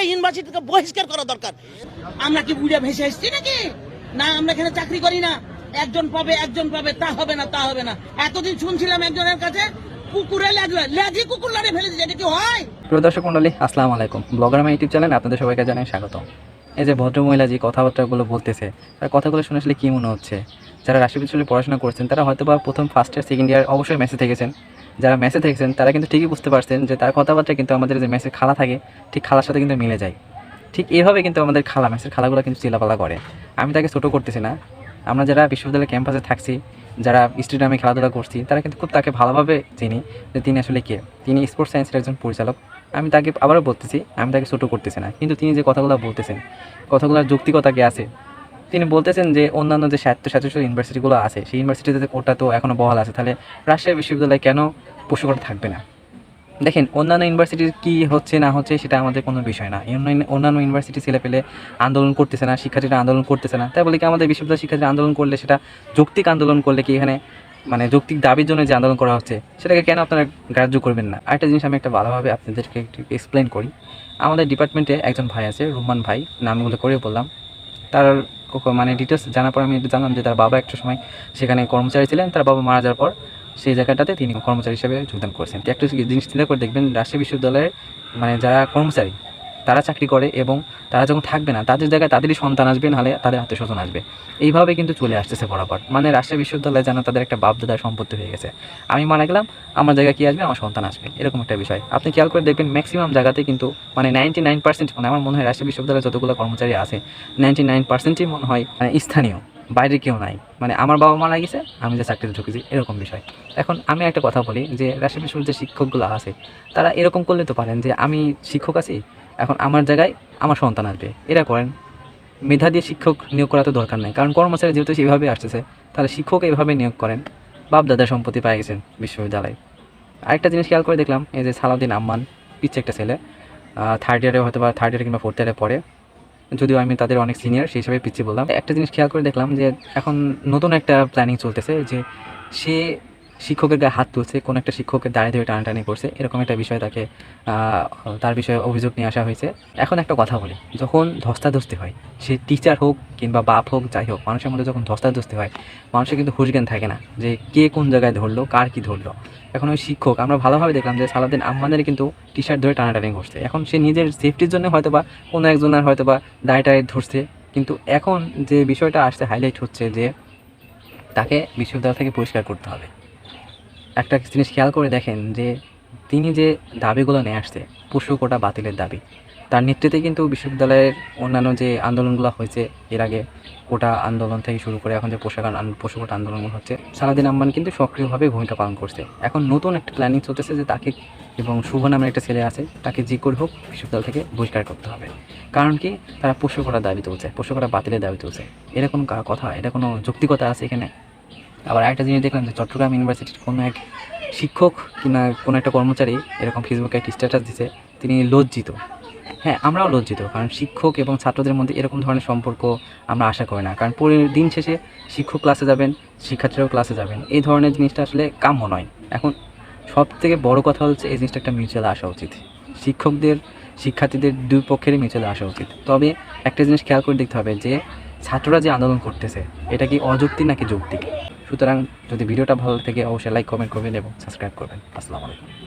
তাকে ইউনিভার্সিটিকে বহিষ্কার করা দরকার। আমরা কি বুঝে ভেসে এসছি নাকি? না, আমরা এখানে চাকরি করি না। একজন পাবে একজন পাবে, তা হবে না, তা হবে না। এতদিন শুনছিলাম একজনের কাছে, কুকুরে লাগল লেজি কুকুর লড়ে ফেলেছে, এটা কি হয়? প্রিয় দর্শক মন্ডলী আসসালামু আলাইকুম। ব্লগার আমার ইউটিউব চ্যানেল আপনাদের সবাইকে জানাই স্বাগত এই যে ভদ্রমহিলা যে কথাবার্তাগুলো বলতেছে, তার কথাগুলো শুনে আসলে কী মনে হচ্ছে? যারা বিশ্বলে পড়াশোনা করছেন, তারা হয়তো বা প্রথম ফার্স্ট ইয়ার সেকেন্ড ইয়ার অবশ্যই মেসে থেকেছেন। যারা মেসে থেকেছেন, তারা কিন্তু ঠিকই বুঝতে পারছেন যে তার কথাবার্তা কিন্তু আমাদের যে মেসে খালা থাকে, ঠিক খালার সাথে কিন্তু মিলে যায়। ঠিক এভাবে কিন্তু আমাদের খালা, মেসের খালাগুলো কিন্তু চিলাপালা করে। আমি তাকে ছোটো করতেছি না। আমরা যারা বিশ্ববিদ্যালয় ক্যাম্পাসে থাকছি, যারা স্টেডিয়ামে খেলাধুলা করছি, তারা কিন্তু খুব তাকে ভালোভাবে চিনি যে তিনি আসলে কে। তিনি স্পোর্টস সায়েন্সের একজন পরিচালক। আমি তাকে আবারও বলতেছি, আমি তাকে ছোটো করতেছি না। কিন্তু তিনি যে কথাগুলো বলতেছেন, কথাগুলোর যৌক্তিকতা কি আছে? তিনি বলতেছেন যে অন্যান্য যে স্বায়ত্ত স্বায়ত্ত ইউনিভার্সিটিগুলো আছে, সেই ইউনিভার্সিটিতে কোটা তো এখনও বহাল আছে, তাহলে রাজশাহী বিশ্ববিদ্যালয় কেন পশুকটা থাকবে না? দেখেন, অন্যান্য ইউনিভার্সিটির কি হচ্ছে, না হচ্ছে, সেটা আমাদের কোনো বিষয় না। অন্যান্য ইউনিভার্সিটি ছেলে পেলে আন্দোলন করতেছে না, শিক্ষার্থীরা আন্দোলন করতেছে না। তাই বলে কি আমাদের বিশ্ববিদ্যালয় শিক্ষার্থীরা আন্দোলন করলে সেটা যৌক্তিক আন্দোলন করলে কি এখানে মানে যৌক্তিক দাবির জন্য যে আন্দোলন করা হচ্ছে, সেটাকে কেন আপনারা গ্রাহ্য করবেন না? আরেকটা জিনিস আমি একটা ভালোভাবে আপনাদেরকে একটু এক্সপ্লেন করি। আমাদের ডিপার্টমেন্টে একজন ভাই আছে রুমান ভাই নামগুলো করে বললাম। তার মানে ডিটেলস জানার পর আমি একটু জানলাম যে তার বাবা একটা সময় সেখানে কর্মচারী ছিলেন, তার বাবা মারা যাওয়ার পর সেই জায়গাটাতে তিনি কর্মচারী হিসেবে যোগদান করেছেন। একটা জিনিস চিন্তা করে দেখবেন, রাজশাহী বিশ্ববিদ্যালয়ের মানে যারা কর্মচারী তারা চাকরি করে এবং তারা যখন থাকবে না, তাদের জায়গায় তাদেরই সন্তান আসবে, নাহলে তাদের আত্মীয় স্বজন আসবে। এইভাবে কিন্তু চলে আসতেছে বরাবর। মানে রাজশাহী বিশ্ববিদ্যালয়ে যেন তাদের একটা বাপদাদার সম্পত্তি হয়ে গেছে। আমি মারা গেলাম, আমার জায়গায় কি আসবে? আমার সন্তান আসবে। এরকম একটা বিষয়। আপনি খেয়াল করে দেখবেন ম্যাক্সিমাম জায়গাতে কিন্তু মানে নাইনটি নাইন পার্সেন্ট মানে আমার মনে হয় রাজশাহী বিশ্ববিদ্যালয়ে যতগুলো কর্মচারী আছে নাইনটি নাইন পার্সেন্টই মনে হয় মানে স্থানীয়, বাইরে কেউ নাই। মানে আমার বাবা মারা গেছে, আমি যে চাকরিতে ঢুকেছি, এরকম বিষয়। এখন আমি একটা কথা বলি যে, রাজশাহী বিশ্ববিদ্যালয়ের যে শিক্ষকগুলো আছে, তারা এরকম করলে তো পারেন যে, আমি শিক্ষক আছি এখন আমার জায়গায় আমার সন্তান আসবে। এরা করেন। মেধা দিয়ে শিক্ষক নিয়োগ করা তো দরকার নেই, কারণ কর্মচারী যেহেতু সেইভাবে আসতেছে, তাহলে শিক্ষক এইভাবে নিয়োগ করেন। বাপ দাদার সম্পত্তি পেয়ে গেছেন বিশ্ববিদ্যালয়ে। আরেকটা জিনিস খেয়াল করে দেখলাম, এই যে সালাউদ্দিন আম্মান পিচ্ছে একটা ছেলে থার্ড ইয়ারে হয়তো বা থার্ড ইয়ারে কিংবা ফোর্থ ইয়ারে পড়ে। যদিও আমি তাদের অনেক সিনিয়র সেই হিসাবে পিছিয়ে বললাম। একটা জিনিস খেয়াল করে দেখলাম যে এখন নতুন একটা প্ল্যানিং চলতেছে যে সে শিক্ষকের গায়ে হাত তুলছে, কোনো একটা শিক্ষকের দাঁড়িয়ে ধরে টানাটানি করছে, এরকম একটা বিষয় তাকে তার বিষয়ে অভিযোগ নিয়ে আসা হয়েছে। এখন একটা কথা বলি, যখন ধস্তাধস্তি হয়, সে টিচার হোক কিংবা বাপ হোক, যাই হোক, মানুষের মধ্যে যখন ধস্তাধস্তি হয়, মানুষের কিন্তু হুশজ্ঞান থাকে না যে কে কোন জায়গায় ধরলো, কার কি ধরলো। এখন ওই শিক্ষক, আমরা ভালোভাবে দেখলাম যে সালাদিন আহমাদের কিন্তু টি শার্ট ধরে টানাটানি করছে। এখন সে নিজের সেফটির জন্য হয়তো বা কোনো একজনের হয়তো বা দায়টায় ধরছে, কিন্তু এখন যে বিষয়টা আসতে হাইলাইট হচ্ছে যে তাকে বিশ্ববিদ্যালয় থেকে পরিষ্কার করতে হবে। একটা জিনিস খেয়াল করে দেখেন যে তিনি যে দাবিগুলো নিয়ে আসছে, পশু কোটা বাতিলের দাবি, তার নেতৃত্বে কিন্তু বিশ্ববিদ্যালয়ের অন্যান্য যে আন্দোলনগুলো হয়েছে, এর আগে কোটা আন্দোলন থেকে শুরু করে এখন যে পোশাক পশু কোটা আন্দোলন হচ্ছে, সালাদিন আম্মান কিন্তু সক্রিয়ভাবে ভূমিকা পালন করছে। এখন নতুন একটা প্ল্যানিং চলতেছে যে তাকে এবং শুভ নামের একটা ছেলে আছে, তাকে যে করে হোক বিশ্ববিদ্যালয় থেকে বহিষ্কার করতে হবে। কারণ কি? তারা পশু কোটা দাবি তুলছে, পশু কোটা বাতিলের দাবি তুলছে। এটা কোনো কথা, এটা কোনো যৌক্তিকতা আছে এখানে? আবার একটা জিনিস দেখলাম যে চট্টগ্রাম ইউনিভার্সিটির কোনো এক শিক্ষক কিংবা কোনো একটা কর্মচারী এরকম ফেসবুকে একটা স্ট্যাটাস দিছে, তিনি লজ্জিত। হ্যাঁ আমরাও লজ্জিত, কারণ শিক্ষক এবং ছাত্রদের মধ্যে এরকম ধরনের সম্পর্ক আমরা আশা করি না। কারণ পরের দিন শেষে শিক্ষক ক্লাসে যাবেন, শিক্ষার্থীরাও ক্লাসে যাবেন। এই ধরনের জিনিসটা আসলে কাম্য নয়। এখন সব থেকে বড় কথা হচ্ছে এই জিনিসটা একটা মিউচুয়াল আসা উচিত। শিক্ষকদের, শিক্ষার্থীদের দুই পক্ষেরই মিউচুয়াল আসা উচিত। তবে একটা জিনিস খেয়াল করে দেখতে হবে যে ছাত্ররা যে আন্দোলন করতেছে, এটা কি অযৌক্তিক নাকি যৌক্তিক? সুতরাং যদি ভিডিওটা ভালো থেকে অবশ্যই লাইক কমেন্ট করবেন এবং সাবস্ক্রাইব করবেন। আসসালামু আলাইকুম।